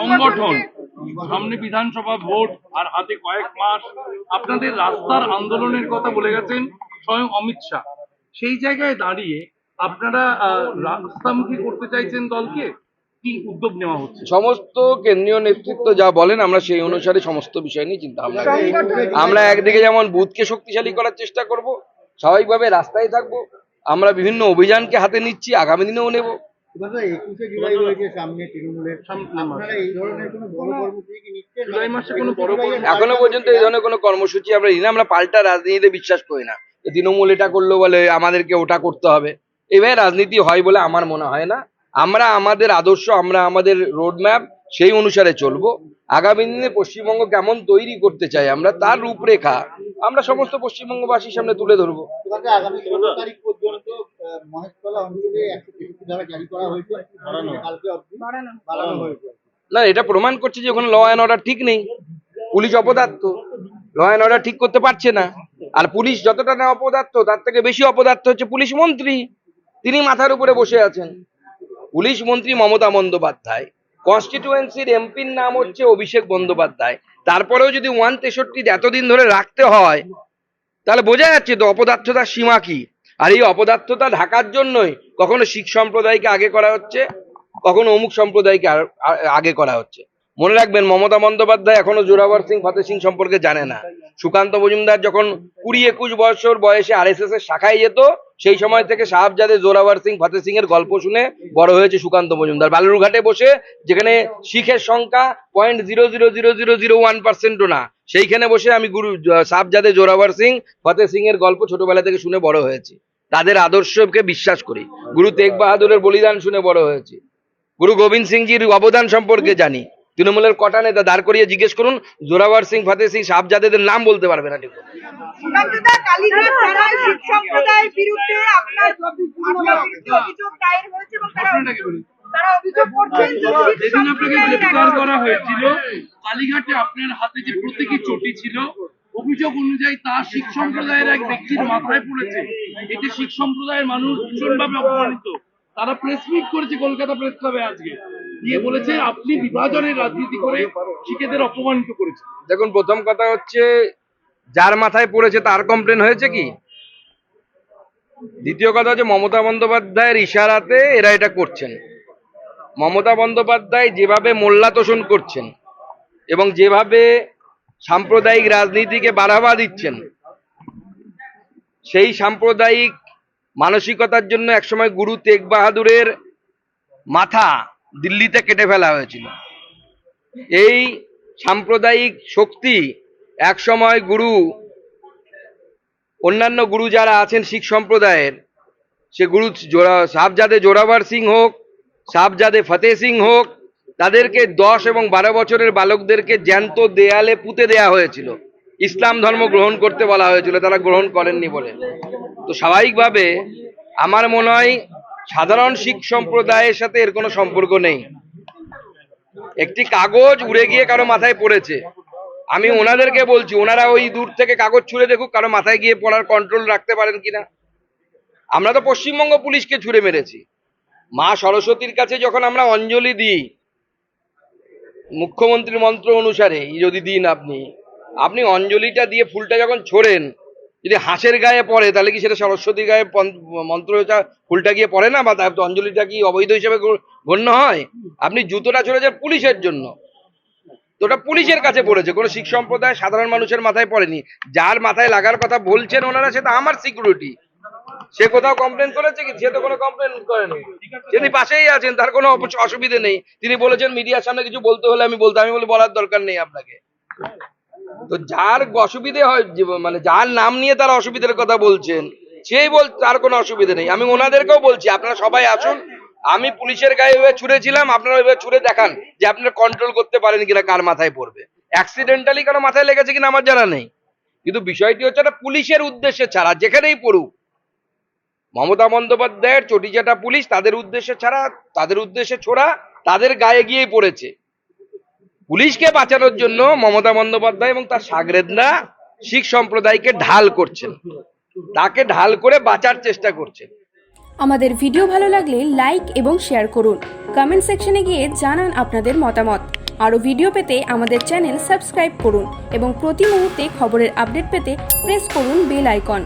সংগঠন, সামনে বিধানসভা ভোট আর হাতে কয়েক মাস আপনাদের রাস্তার আন্দোলনের কথা বলে গেছেন স্বয়ং অমিত শাহ। সেই জায়গায় দাঁড়িয়ে আপনারা রাস্তামুখী করতে চাইছেন দলকে? কি উদ্যোগ নেওয়া হচ্ছে? সমস্ত কেন্দ্রীয় নেতৃত্ব যা বলেন, আমরা সেই অনুসারে সমস্ত বিষয় নিয়ে চিন্তা ভাবনা করি। আমরা একদিকে যেমন বুথকে শক্তিশালী করার চেষ্টা করব, স্বাভাবিকভাবে রাস্তায় থাকব, আমরা বিভিন্ন অভিযানকে হাতে নিচ্ছি, আগামী দিনেও নেব। একুশে জুলাই রয়েছে সামনে তৃণমূলের। আপনারা এই ধরনের কোনো বড় কর্মসূচি কি নিচ্ছেন? জুলাই মাসে কোনো বড় এখনও পর্যন্ত এই ধরনের কোনো কর্মসূচি আমরা নিই না আমরা পাল্টা রাজনীতিতে বিশ্বাস করি না। তৃণমূল এটা করল বলে আমাদেরকে ওটা করতে হবে। এভাবে রাজনীতি হয় বলে আমার মনে হয় না। আমরা আমাদের আদর্শ আমরা আমাদের রোডম্যাপ সেই অনুসারে চলবো। আগামী দিনে পশ্চিমবঙ্গ কেমন তৈরি করতে চাই আমরা তার রূপরেখা আমরা সমস্ত পশ্চিমবঙ্গবাসীর সামনে তুলে ধরবো। আগামী ষোলো তারিখ পর্যন্ত মহেশতলা অঞ্চলে একশো তেষট্টি ধারা জারি করা হয়েছে। কালকে অবধি বাড়ানো। হয়েছে। না এটা প্রমাণ করছে যে ওখানে ল অ্যান্ড অর্ডার ঠিক নেই। পুলিশ অপদার্থ। ল অ্যান্ড অর্ডার ঠিক করতে পারছে না। আর পুলিশ যতটা না অপদার্থ তার থেকে বেশি অপদার্থ হচ্ছে পুলিশ মন্ত্রী। তিনি মাথার উপরে বসে আছেন। পুলিশ মন্ত্রী মমতা বন্দ্যোপাধ্যায়। কনস্টিটিউয়েন্সির এমপির নাম হচ্ছে অভিষেক বন্দ্যোপাধ্যায়। তারপরেও যদি ওয়ান তেষট্টি এতদিন ধরে রাখতে হয় তাহলে বোঝা যাচ্ছে তো অপদার্থতার সীমা কি। আর এই অপদার্থতা ঢাকার জন্যই কখনো শিখ সম্প্রদায়কে আগে করা হচ্ছে, কখনো অমুক সম্প্রদায়কে আগে করা হচ্ছে। মনে রাখবেন, মমতা বন্দ্যোপাধ্যায় এখনও জোরাবর সিং ফতে সিং সম্পর্কে জানে না। সুকান্ত মজুমদার যখন কুড়ি একুশ বছর বয়সে আর এস এর শাখায় যেত, সেই সময় থেকে সাহাবজাদে জোরাবর সিং, ফতেহ সিং এর গল্প শুনে বড় হয়েছে সুকান্ত মজুমদার। বালুরঘাটে বসে যেখানে শিখের সংখ্যা point zero zero zero zero zero one পার্সেন্টও না, সেইখানে বসে আমি গুরু সাহাবজাদে জোরাবর সিং, ফতেহ সিং এর গল্প ছোটবেলা থেকে শুনে বড় হয়েছি। তাদের আদর্শকে বিশ্বাস করি। গুরু তেগ বাহাদুরের বলিদান শুনে বড় হয়েছি। গুরু গোবিন্দ সিংজির অবদান সম্পর্কে জানি। তৃণমূলের কটা নেতা দাঁড় করিয়ে জিজ্ঞেস করুন জোরাবর সিং ফতেহ সিং সাহাবজাদেদের নাম বলতে পারবে না ঠিক যেদিন আপনাকে গ্রেফতার করা হয়েছিল কালীঘাটে আপনার হাতে যে প্রতীকী চটি ছিল অভিযোগ অনুযায়ী তা শিখ সম্প্রদায়ের এক ব্যক্তির মাথায় পড়েছে। এতে শিখ সম্প্রদায়ের মানুষ ভীষণভাবে অপমানিত। তারা প্রেস মিট করেছে কলকাতা প্রেস ক্লাবে আজকে। যার মাথায় পড়েছে তার কমপ্লেন হয়েছে কি? দ্বিতীয় কথা হচ্ছে, মমতা এরা এটা করছেন। মমতা বন্দ্যোপাধ্যায় যেভাবে মোল্লা তোষণ করছেন এবং যেভাবে সাম্প্রদায়িক রাজনীতিকে বাড়াবা দিচ্ছেন। সেই সাম্প্রদায়িক মানসিকতার জন্য একসময় গুরু তেগ বাহাদুরের মাথা দিল্লিতে কেটে ফেলা হয়েছিল। এই সাম্প্রদায়িক শক্তি একসময় গুরু, অন্যান্য গুরু যারা আছেন শিখ সম্প্রদায়ের, সে গুরু জোড়া সাহবজাদে জোরাবার সিং হোক সাহবজাদে ফতেহ সিং হোক তাদেরকে দশ এবং বারো বছরের বালকদেরকে জ্যান্ত দেয়ালে পুঁতে দেয়া হয়েছিল। ইসলাম ধর্ম গ্রহণ করতে বলা হয়েছিল, তারা গ্রহণ করেননি বলে। তো স্বাভাবিকভাবে আমার মনে হয় সাধারণ শিখ সম্প্রদায়ের সাথে এর কোনো সম্পর্ক নেই। একটি কাগজ উড়ে গিয়ে কারও মাথায় পড়েছে। আমি ওনাদেরকে বলছি, ওনারা ওই দূর থেকে কাগজ ছুঁড়ে দেখুক কারও মাথায় গিয়ে পড়ার কন্ট্রোল রাখতে পারেন কিনা। আমরা তো পশ্চিমবঙ্গ পুলিশকে ছুঁড়ে মেরেছি। মা সরস্বতীর কাছে যখন আমরা অঞ্জলি দিই মুখ্যমন্ত্রীর মন্ত্র অনুসারে যদি দিন আপনি আপনি অঞ্জলিটা দিয়ে ফুলটা যখন ছোড়েন, যদি হাঁসের গায়ে পড়ে, তাহলে কি সেটা সরস্বতীর গায়ে মন্ত্রটা ফুলটা গিয়ে পড়ে না, বা অঞ্জলিটা কি অবৈধ হিসেবে গণ্য হয়? আপনি জুতোটা ছড়েছেন পুলিশের জন্য। তো ওটা পুলিশের কাছে পড়েছে, কোনো শিখ সম্প্রদায় সাধারণ মানুষের মাথায় পড়েনি। যার মাথায় লাগার কথা বলছেন ওনারা সেটা আমার সিকিউরিটি সে কোথাও কমপ্লেন করেছে কি? সে তো কোনো কমপ্লেন করেনি। তিনি পাশেই আছেন, তার কোনো অসুবিধে নেই। তিনি বলেছেন, মিডিয়ার সামনে কিছু বলতে হলে আমি বলতে আমি বলি, বলার দরকার নেই আপনাকে। তো যার অসুবিধে হয় মানে যার নাম নিয়ে তারা অসুবিধার কথা বলছেন, সেই বল তার কোনো অসুবিধে নেই। আমি ওনাদেরকেও বলছি, আপনারা সবাই আসুন। আমি পুলিশের গায়ে ওইভাবে ছুড়েছিলাম, আপনারা ওইভাবে ছুড়ে দেখান যে আপনারা কন্ট্রোল করতে পারেন কিনা, কার মাথায় পড়বে। অ্যাক্সিডেন্টালি কারও মাথায় লেগেছে কিনা, আমার জানা নেই। কিন্তু বিষয়টি হচ্ছে একটা পুলিশের উদ্দেশ্যে ছাড়া, যেখানেই পড়ুক মমতা বন্দ্যোপাধ্যায়ের চটিচাটা পুলিশ তাদের উদ্দেশ্যে ছাড়া, তাদের উদ্দেশ্যে ছোড়া, তাদের গায়ে গিয়েই পড়েছে। পুলিশকে বাঁচানোর জন্য মমতা বন্দ্যোপাধ্যায় এবং তার সাগরেদরা শিখ সম্প্রদায়কে ঢাল করছেন। তাকে ঢাল করে বাঁচার চেষ্টা করছেন। আমাদের ভিডিও ভালো লাগলে লাইক এবং শেয়ার করুন। কমেন্ট সেকশনে গিয়ে জানান আপনাদের মতামত। আরও ভিডিও পেতে আমাদের চ্যানেল সাবস্ক্রাইব করুন এবং প্রতি মুহূর্তে খবরের আপডেট পেতে প্রেস করুন বেল আইকন।